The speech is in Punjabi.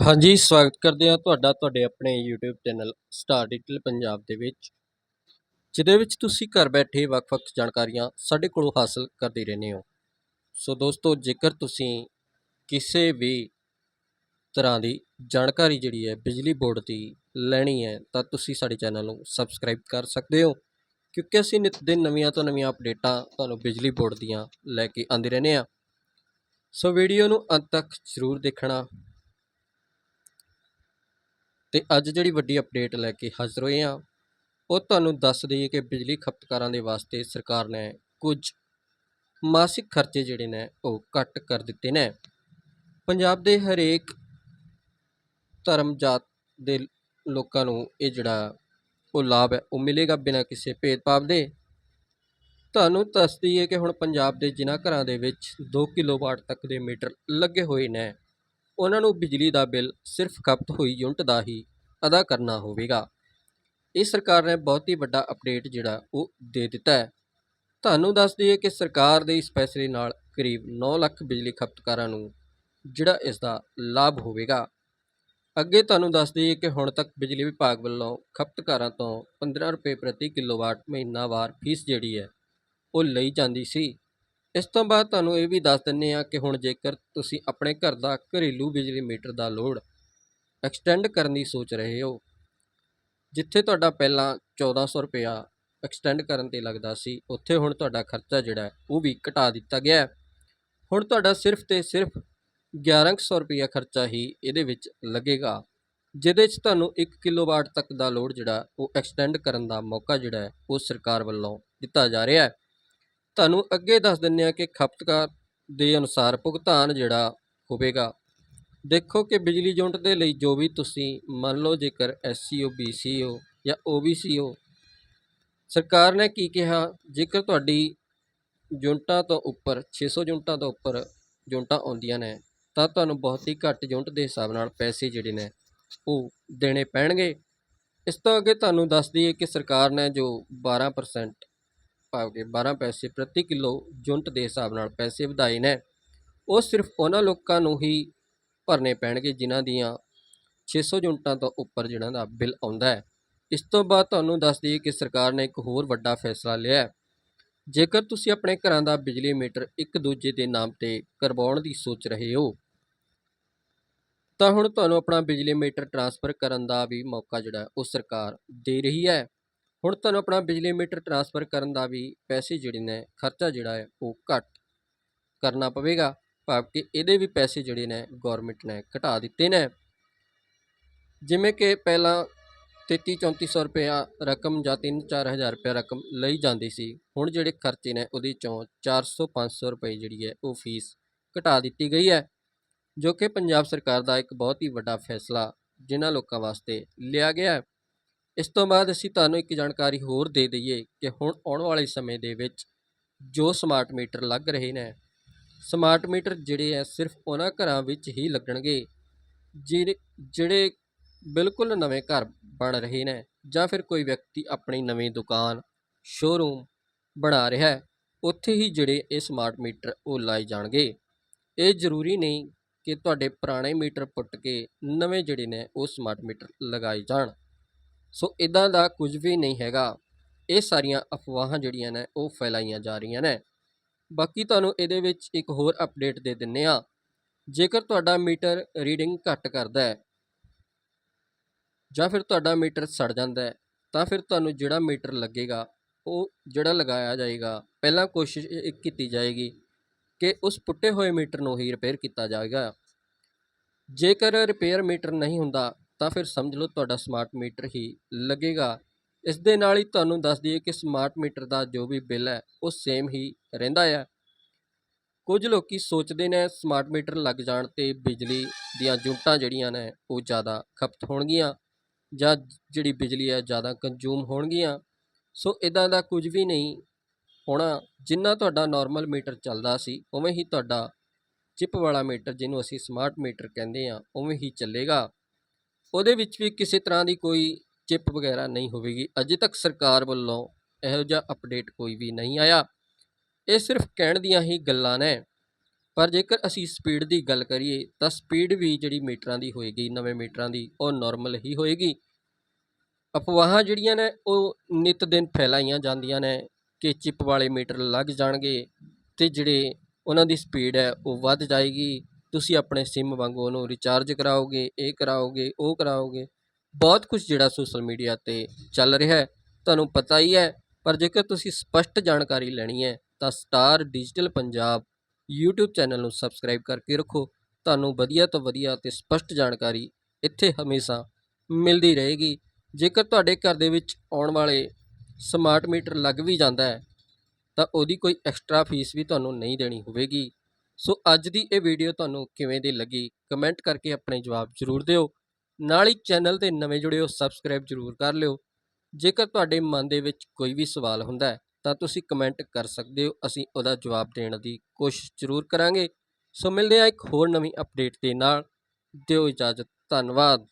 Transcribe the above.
ਹਾਂਜੀ, ਸਵਾਗਤ ਕਰਦੇ ਹਾਂ ਤੁਹਾਡਾ, ਤੁਹਾਡੇ ਆਪਣੇ YouTube channel star digital Punjab ਦੇ ਵਿੱਚ, ਜਿਹਦੇ ਵਿੱਚ ਤੁਸੀਂ ਘਰ ਬੈਠੇ ਵੱਖ-ਵੱਖ ਜਾਣਕਾਰੀਆਂ ਸਾਡੇ ਕੋਲੋਂ ਹਾਸਲ ਕਰਦੇ ਰਹਿੰਦੇ ਹੋ। ਸੋ ਦੋਸਤੋ, ਜੇਕਰ ਤੁਸੀਂ ਕਿਸੇ ਵੀ ਤਰ੍ਹਾਂ ਦੀ ਜਾਣਕਾਰੀ ਜਿਹੜੀ ਹੈ ਬਿਜਲੀ ਬੋਰਡ ਦੀ ਲੈਣੀ ਹੈ, ਤਾਂ ਤੁਸੀਂ ਸਾਡੇ ਚੈਨਲ ਨੂੰ ਸਬਸਕ੍ਰਾਈਬ ਕਰ ਸਕਦੇ ਹੋ, ਕਿਉਂਕਿ ਅਸੀਂ ਨਿਤ ਦਿਨ ਨਵੀਆਂ ਤੋਂ ਨਵੀਆਂ ਅਪਡੇਟਾਂ ਤੁਹਾਨੂੰ ਬਿਜਲੀ ਬੋਰਡ ਦੀਆਂ ਲੈ ਕੇ ਆਉਂਦੇ ਰਹਿੰਦੇ ਹਾਂ। ਸੋ ਵੀਡੀਓ ਨੂੰ ਅੰਤ ਤੱਕ ਜ਼ਰੂਰ ਦੇਖਣਾ ਤੇ ਅੱਜ ਜਿਹੜੀ ਵੱਡੀ ਅਪਡੇਟ ਲੈ ਕੇ ਹਾਜ਼ਰ ਹੋਏ ਹਾਂ, ਉਹ ਤੁਹਾਨੂੰ ਦੱਸ ਦਈਏ ਕਿ ਬਿਜਲੀ ਖਪਤਕਾਰਾਂ ਦੇ ਵਾਸਤੇ ਸਰਕਾਰ ਨੇ ਕੁਝ ਮਾਸਿਕ ਖਰਚੇ ਜਿਹੜੇ ਨੇ, ਉਹ ਘੱਟ ਕਰ ਦਿੱਤੇ ਨੇ। ਪੰਜਾਬ ਦੇ ਹਰੇਕ ਧਰਮ ਜਾਤ ਦੇ ਲੋਕਾਂ ਨੂੰ ਇਹ ਜਿਹੜਾ ਉਹ ਲਾਭ ਹੈ, ਉਹ ਮਿਲੇਗਾ ਬਿਨਾਂ ਕਿਸੇ ਭੇਦਭਾਵ ਦੇ। ਤੁਹਾਨੂੰ ਦੱਸ ਦਈਏ ਕਿ ਹੁਣ ਪੰਜਾਬ ਦੇ ਜਿਨ੍ਹਾਂ ਘਰਾਂ ਦੇ ਵਿੱਚ 2 ਕਿਲੋਵਾਟ ਤੱਕ ਦੇ ਮੀਟਰ ਲੱਗੇ ਹੋਏ ਨੇ ਉਹਨਾਂ ਨੂੰ ਬਿਜਲੀ ਦਾ ਬਿੱਲ ਸਿਰਫ ਖਪਤ ਹੋਈ ਯੂਨਿਟ ਦਾ ਹੀ ਅਦਾ ਕਰਨਾ ਹੋਵੇਗਾ। ਇਹ ਸਰਕਾਰ ਨੇ ਬਹੁਤ ਹੀ ਵੱਡਾ ਅਪਡੇਟ ਜਿਹੜਾ ਉਹ ਦੇ ਦਿੱਤਾ ਹੈ। ਤੁਹਾਨੂੰ ਦੱਸ ਦਈਏ ਕਿ ਸਰਕਾਰ ਦੇ ਇਸ ਫੈਸਲੇ ਨਾਲ ਕਰੀਬ 9 ਲੱਖ ਬਿਜਲੀ ਖਪਤਕਾਰਾਂ ਨੂੰ ਜਿਹੜਾ ਇਸ ਦਾ ਲਾਭ ਹੋਵੇਗਾ। ਅੱਗੇ ਤੁਹਾਨੂੰ ਦੱਸ ਦਈਏ ਕਿ ਹੁਣ ਤੱਕ ਬਿਜਲੀ ਵਿਭਾਗ ਵੱਲੋਂ ਖਪਤਕਾਰਾਂ ਤੋਂ 15 ਰੁਪਏ ਪ੍ਰਤੀ ਕਿਲੋਵਾਟ ਮਹੀਨਾਵਾਰ ਫੀਸ ਜਿਹੜੀ ਹੈ ਉਹ ਲਈ ਜਾਂਦੀ ਸੀ। ਇਸ ਤੋਂ ਬਾਅਦ ਤੁਹਾਨੂੰ ਇਹ ਵੀ ਦੱਸ ਦਿੰਨੇ ਆ ਕਿ ਹੁਣ ਜੇਕਰ ਤੁਸੀਂ ਆਪਣੇ ਘਰ ਦਾ ਘਰੇਲੂ ਬਿਜਲੀ ਮੀਟਰ ਦਾ ਲੋਡ ਐਕਸਟੈਂਡ ਕਰਨ ਦੀ ਸੋਚ ਰਹੇ ਹੋ, ਜਿੱਥੇ ਤੁਹਾਡਾ ਪਹਿਲਾਂ 1400 ਰੁਪਇਆ ਐਕਸਟੈਂਡ ਕਰਨ ਤੇ ਲੱਗਦਾ ਸੀ, ਉੱਥੇ ਹੁਣ ਤੁਹਾਡਾ ਖਰਚਾ ਜਿਹੜਾ ਉਹ ਵੀ ਘਟਾ ਦਿੱਤਾ ਗਿਆ ਹੁਣ ਤੁਹਾਡਾ ਸਿਰਫ ਤੇ ਸਿਰਫ 1100 ਰੁਪਇਆ ਖਰਚਾ ਹੀ ਇਹਦੇ ਵਿੱਚ ਲੱਗੇਗਾ, ਜਿਹਦੇ 'ਚ ਤੁਹਾਨੂੰ 1 ਕਿਲੋਵਾਟ ਤੱਕ ਦਾ ਲੋਡ ਜਿਹੜਾ ਉਹ ਐਕਸਟੈਂਡ ਕਰਨ ਦਾ ਮੌਕਾ ਜਿਹੜਾ ਉਹ ਸਰਕਾਰ ਵੱਲੋਂ ਦਿੱਤਾ ਜਾ ਰਿਹਾ ਹੈ। ਤੁਹਾਨੂੰ ਅੱਗੇ ਦੱਸ ਦਿੰਨੇ ਆ ਕਿ ਖਪਤਕਾਰ ਦੇ ਅਨੁਸਾਰ ਭੁਗਤਾਨ ਜਿਹੜਾ ਹੋਵੇਗਾ। ਦੇਖੋ ਕਿ ਬਿਜਲੀ ਯੂਨਿਟ ਦੇ ਲਈ ਜੋ ਵੀ ਤੁਸੀਂ ਮੰਨ ਲਓ ਜੇਕਰ ਐਸਸੀ ਹੋ ਬੀਸੀ ਹੋ ਜਾਂ ਓਬੀਸੀ ਹੋ ਸਰਕਾਰ ਨੇ ਕੀ ਕਿਹਾ? ਜੇਕਰ ਤੁਹਾਡੀ ਯੂਨਿਟਾਂ ਤੋਂ ਉੱਪਰ 600 ਯੂਨਿਟਾਂ ਤੋਂ ਉੱਪਰ ਯੂਨਿਟਾਂ ਆਉਂਦੀਆਂ ਨੇ, ਤਾਂ ਤੁਹਾਨੂੰ ਬਹੁਤ ਹੀ ਘੱਟ ਯੂਨਿਟ ਦੇ ਹਿਸਾਬ ਨਾਲ ਪੈਸੇ ਜਿਹੜੇ ਨੇ ਉਹ ਦੇਣੇ ਪੈਣਗੇ। ਇਸ ਤੋਂ ਅੱਗੇ ਤੁਹਾਨੂੰ ਦੱਸ ਦਈਏ ਕਿ ਸਰਕਾਰ ਨੇ ਜੋ 12% ਭਾਵ ਕਿ 12 ਪੈਸੇ ਪ੍ਰਤੀ ਕਿਲੋ ਯੂਨਿਟ ਦੇ ਹਿਸਾਬ ਨਾਲ ਪੈਸੇ ਵਧਾਏ ਨੇ। ਉਹ ਸਿਰਫ ਉਹਨਾਂ ਲੋਕਾਂ ਨੂੰ ਹੀ ਭਰਨੇ ਪੈਣਗੇ ਜਿਨ੍ਹਾਂ ਦੀਆਂ 600 ਯੂਨਿਟਾਂ ਤੋਂ ਉੱਪਰ ਜਿਹਨਾਂ ਦਾ ਬਿੱਲ ਆਉਂਦਾ ਹੈ। ਇਸ ਤੋਂ ਬਾਅਦ ਤੁਹਾਨੂੰ ਦੱਸ ਦਈਏ ਕਿ ਸਰਕਾਰ ਨੇ ਇੱਕ ਹੋਰ ਵੱਡਾ ਫੈਸਲਾ ਲਿਆ ਹੈ। ਜੇਕਰ ਤੁਸੀਂ ਆਪਣੇ ਘਰਾਂ ਦਾ ਬਿਜਲੀ ਮੀਟਰ ਇੱਕ ਦੂਜੇ ਦੇ ਨਾਮ ਤੇ ਕਰਵਾਉਣ ਦੀ ਸੋਚ ਰਹੇ ਹੋ, ਤਾਂ ਹੁਣ ਤੁਹਾਨੂੰ ਆਪਣਾ ਬਿਜਲੀ ਮੀਟਰ ਟ੍ਰਾਂਸਫਰ ਕਰਨ ਦਾ ਵੀ ਮੌਕਾ ਜਿਹੜਾ ਉਹ ਸਰਕਾਰ ਦੇ ਰਹੀ ਹੈ। ਹੁਣ ਤੁਹਾਨੂੰ ਆਪਣਾ ਬਿਜਲੀ ਮੀਟਰ ਟਰਾਂਸਫਰ ਕਰਨ ਦਾ ਵੀ ਪੈਸੇ ਜਿਹੜੇ ਨੇ, ਖਰਚਾ ਜਿਹੜਾ ਹੈ ਉਹ ਘੱਟ ਕਰਨਾ ਪਵੇਗਾ। ਭਾਵ ਕਿ ਇਹਦੇ ਵੀ ਪੈਸੇ ਜਿਹੜੇ ਨੇ ਗਵਰਨਮੈਂਟ ਨੇ ਘਟਾ ਦਿੱਤੇ ਨੇ। ਜਿਵੇਂ ਕਿ ਪਹਿਲਾਂ 33 3400 ਰੁਪਇਆ ਰਕਮ ਜਾਂ 3 4000 ਰੁਪਇਆ ਰਕਮ ਲਈ ਜਾਂਦੀ ਸੀ, ਹੁਣ ਜਿਹੜੇ ਖਰਚੇ ਨੇ ਉਹਦੇ ਚੋਂ 400 500 ਰੁਪਏ ਜਿਹੜੀ ਹੈ ਉਹ ਫੀਸ ਘਟਾ ਦਿੱਤੀ ਗਈ ਹੈ, ਜੋ ਕਿ ਪੰਜਾਬ ਸਰਕਾਰ ਦਾ ਇੱਕ ਬਹੁਤ ਹੀ ਵੱਡਾ ਫੈਸਲਾ ਜਿਨ੍ਹਾਂ ਲੋਕਾਂ ਵਾਸਤੇ ਲਿਆ ਗਿਆ ਹੈ। ਇਸ ਤੋਂ ਬਾਅਦ ਅਸੀਂ ਤੁਹਾਨੂੰ ਇੱਕ ਜਾਣਕਾਰੀ ਹੋਰ ਦੇ ਦਈਏ ਕਿ ਹੁਣ ਆਉਣ ਵਾਲੇ ਸਮੇਂ ਦੇ ਵਿੱਚ ਜੋ ਸਮਾਰਟ ਮੀਟਰ ਲੱਗ ਰਹੇ ਨੇ ਸਮਾਰਟ ਮੀਟਰ ਜਿਹੜੇ ਆ ਸਿਰਫ ਉਹਨਾਂ ਘਰਾਂ ਵਿੱਚ ਹੀ ਲੱਗਣਗੇ ਜਿਹੜੇ ਜਿਹੜੇ ਬਿਲਕੁਲ ਨਵੇਂ ਘਰ ਬਣ ਰਹੇ ਨੇ ਜਾਂ ਫਿਰ ਕੋਈ ਵਿਅਕਤੀ ਆਪਣੀ ਨਵੀਂ ਦੁਕਾਨ ਸ਼ੋਰੂਮ ਬਣਾ ਰਿਹਾ ਹੈ, ਉੱਥੇ ਹੀ ਜਿਹੜੇ ਇਹ ਸਮਾਰਟ ਮੀਟਰ ਉਹ ਲਾਏ ਜਾਣਗੇ। ਇਹ ਜ਼ਰੂਰੀ ਨਹੀਂ ਕਿ ਤੁਹਾਡੇ ਪੁਰਾਣੇ ਮੀਟਰ ਪੁੱਟ ਕੇ ਨਵੇਂ ਜਿਹੜੇ ਨੇ ਉਹ ਸਮਾਰਟ ਮੀਟਰ ਲਗਾਏ ਜਾਣ। ਸੋ ਇਦਾਂ ਦਾ ਕੁਝ ਵੀ ਨਹੀਂ ਹੈਗਾ। ਇਹ ਸਾਰੀਆਂ ਅਫਵਾਹਾਂ ਜਿਹੜੀਆਂ ਨੇ, ਉਹ ਫੈਲਾਈਆਂ ਜਾ ਰਹੀਆਂ ਨੇ। ਬਾਕੀ ਤੁਹਾਨੂੰ ਇਹਦੇ ਵਿੱਚ ਇੱਕ ਹੋਰ ਅਪਡੇਟ ਦੇ ਦਿੰਨੇ ਆ ਜੇਕਰ ਤੁਹਾਡਾ ਮੀਟਰ ਰੀਡਿੰਗ ਘੱਟ ਕਰਦਾ ਹੈ ਜਾਂ ਫਿਰ ਤੁਹਾਡਾ ਮੀਟਰ ਸੜ ਜਾਂਦਾ ਹੈ, ਤਾਂ ਫਿਰ ਤੁਹਾਨੂੰ ਜਿਹੜਾ ਮੀਟਰ ਲੱਗੇਗਾ, ਉਹ ਜਿਹੜਾ ਲਗਾਇਆ ਜਾਏਗਾ, ਪਹਿਲਾਂ ਕੋਸ਼ਿਸ਼ ਕੀਤੀ ਜਾਏਗੀ ਕਿ ਉਸ ਪੁੱਟੇ ਹੋਏ ਮੀਟਰ ਨੂੰ ਹੀ ਰਿਪੇਅਰ ਕੀਤਾ ਜਾਏਗਾ। ਜੇਕਰ ਰਿਪੇਅਰ ਮੀਟਰ ਨਹੀਂ ਹੁੰਦਾ ਤਾਂ ਫਿਰ ਸਮਝ ਲਓ ਤੁਹਾਡਾ ਸਮਾਰਟ ਮੀਟਰ ਹੀ ਲੱਗੇਗਾ। ਇਸ ਦੇ ਨਾਲ ਹੀ ਤੁਹਾਨੂੰ ਦੱਸ ਦਈਏ ਕਿ ਸਮਾਰਟ ਮੀਟਰ ਦਾ ਜੋ ਵੀ ਬਿੱਲ ਹੈ, ਉਹ ਸੇਮ ਹੀ ਰਹਿੰਦਾ ਹੈ ਕੁਝ ਲੋਕੀ ਸੋਚਦੇ ਨੇ ਸਮਾਰਟ ਮੀਟਰ ਲੱਗ ਜਾਣ ਤੇ ਬਿਜਲੀ ਦੀਆਂ ਯੂਨਿਟਾਂ ਜਿਹੜੀਆਂ ਨੇ, ਉਹ ਜ਼ਿਆਦਾ ਖਪਤ ਹੋਣਗੀਆਂ ਜਾਂ ਜਿਹੜੀ ਬਿਜਲੀ ਹੈ, ਜ਼ਿਆਦਾ ਕੰਜ਼ੂਮ ਹੋਣਗੀਆਂ। ਸੋ ਇਦਾਂ ਦਾ ਕੁਝ ਵੀ ਨਹੀਂ ਹੋਣਾ, ਜਿੰਨਾ ਤੁਹਾਡਾ ਨਾਰਮਲ ਮੀਟਰ ਚੱਲਦਾ ਸੀ, ਉਵੇਂ ਹੀ ਤੁਹਾਡਾ ਚਿਪ ਵਾਲਾ ਮੀਟਰ ਜਿਹਨੂੰ ਅਸੀਂ ਸਮਾਰਟ ਮੀਟਰ ਕਹਿੰਦੇ ਆ ਉਵੇਂ ਹੀ ਚੱਲੇਗਾ। ਉਹਦੇ ਵਿੱਚ ਵੀ ਕਿਸੇ ਤਰ੍ਹਾਂ ਦੀ ਕੋਈ ਚਿਪ ਵਗੈਰਾ ਨਹੀਂ ਹੋਵੇਗੀ। ਅਜੇ ਤੱਕ ਸਰਕਾਰ ਵੱਲੋਂ ਇਹੋ ਜਿਹਾ ਅਪਡੇਟ ਕੋਈ ਵੀ ਨਹੀਂ ਆਇਆ। ਇਹ ਸਿਰਫ ਕਹਿਣ ਦੀਆਂ ਹੀ ਗੱਲਾਂ ਨੇ। ਪਰ ਜੇਕਰ ਅਸੀਂ ਸਪੀਡ ਦੀ ਗੱਲ ਕਰੀਏ, ਤਾਂ ਸਪੀਡ ਵੀ ਜਿਹੜੀ ਮੀਟਰਾਂ ਦੀ ਹੋਏਗੀ, ਨਵੇਂ ਮੀਟਰਾਂ ਦੀ, ਉਹ ਨਾਰਮਲ ਹੀ ਹੋਏਗੀ। ਅਫਵਾਹਾਂ ਜਿਹੜੀਆਂ ਨੇ, ਉਹ ਨਿਤ ਦਿਨ ਫੈਲਾਈਆਂ ਜਾਂਦੀਆਂ ਨੇ ਕਿ ਚਿੱਪ ਵਾਲੇ ਮੀਟਰ ਲੱਗ ਜਾਣਗੇ ਤੇ ਜਿਹੜੇ ਉਹਨਾਂ ਦੀ ਸਪੀਡ ਹੈ, ਉਹ ਵੱਧ ਜਾਏਗੀ। ਤੁਸੀਂ ਆਪਣੇ ਸਿਮ ਵਾਂਗੂ ਉਹਨੂੰ ਰਿਚਾਰਜ ਕਰਾਓਗੇ, ਇਹ ਕਰਾਓਗੇ, ਉਹ ਕਰਾਓਗੇ, ਬਹੁਤ ਕੁਝ ਜਿਹੜਾ ਸੋਸ਼ਲ ਮੀਡੀਆ ਤੇ ਚੱਲ ਰਿਹਾ ਤੁਹਾਨੂੰ ਪਤਾ ਹੀ ਹੈ, ਪਰ ਜੇਕਰ ਤੁਸੀਂ ਸਪਸ਼ਟ ਜਾਣਕਾਰੀ ਲੈਣੀ ਹੈ, ਤਾਂ star digital Punjab YouTube channel ਨੂੰ ਸਬਸਕ੍ਰਾਈਬ ਕਰਕੇ ਰੱਖੋ। ਤੁਹਾਨੂੰ ਵਧੀਆ ਤੋਂ ਵਧੀਆ ਤੇ ਸਪਸ਼ਟ ਜਾਣਕਾਰੀ ਇੱਥੇ ਹਮੇਸ਼ਾ ਮਿਲਦੀ ਰਹੇਗੀ। ਜੇਕਰ ਤੁਹਾਡੇ ਘਰ ਦੇ ਵਿੱਚ ਆਉਣ ਵਾਲੇ ਸਮਾਰਟ ਮੀਟਰ ਲੱਗ ਵੀ ਜਾਂਦਾ ਹੈ, ਤਾਂ ਉਹਦੀ ਕੋਈ ਐਕਸਟਰਾ ਫੀਸ ਵੀ ਤੁਹਾਨੂੰ ਨਹੀਂ ਦੇਣੀ ਹੋਵੇਗੀ। ਸੋ ਅੱਜ ਦੀ ਇਹ ਵੀਡੀਓ ਤੁਹਾਨੂੰ ਕਿਵੇਂ ਦੀ ਲੱਗੀ ਕਮੈਂਟ ਕਰਕੇ ਆਪਣੇ ਜਵਾਬ ਜ਼ਰੂਰ ਦਿਓ। ਨਾਲ ਹੀ ਚੈਨਲ ਤੇ ਨਵੇਂ ਜੁੜੇ ਹੋ ਸਬਸਕ੍ਰਾਈਬ ਜ਼ਰੂਰ ਕਰ ਲਿਓ। ਜੇਕਰ ਤੁਹਾਡੇ ਮਨ ਦੇ ਵਿੱਚ ਕੋਈ ਵੀ ਸਵਾਲ ਹੁੰਦਾ ਹੈ, ਤਾਂ ਤੁਸੀਂ ਕਮੈਂਟ ਕਰ ਸਕਦੇ ਹੋ, ਅਸੀਂ ਉਹਦਾ ਜਵਾਬ ਦੇਣ ਦੀ ਕੋਸ਼ਿਸ਼ ਜ਼ਰੂਰ ਕਰਾਂਗੇ। ਸੋ ਮਿਲਦੇ ਹਾਂ ਇੱਕ ਹੋਰ ਨਵੀਂ ਅਪਡੇਟ ਦੇ ਨਾਲ। ਦਿਓ ਇਜਾਜ਼ਤ, ਧੰਨਵਾਦ।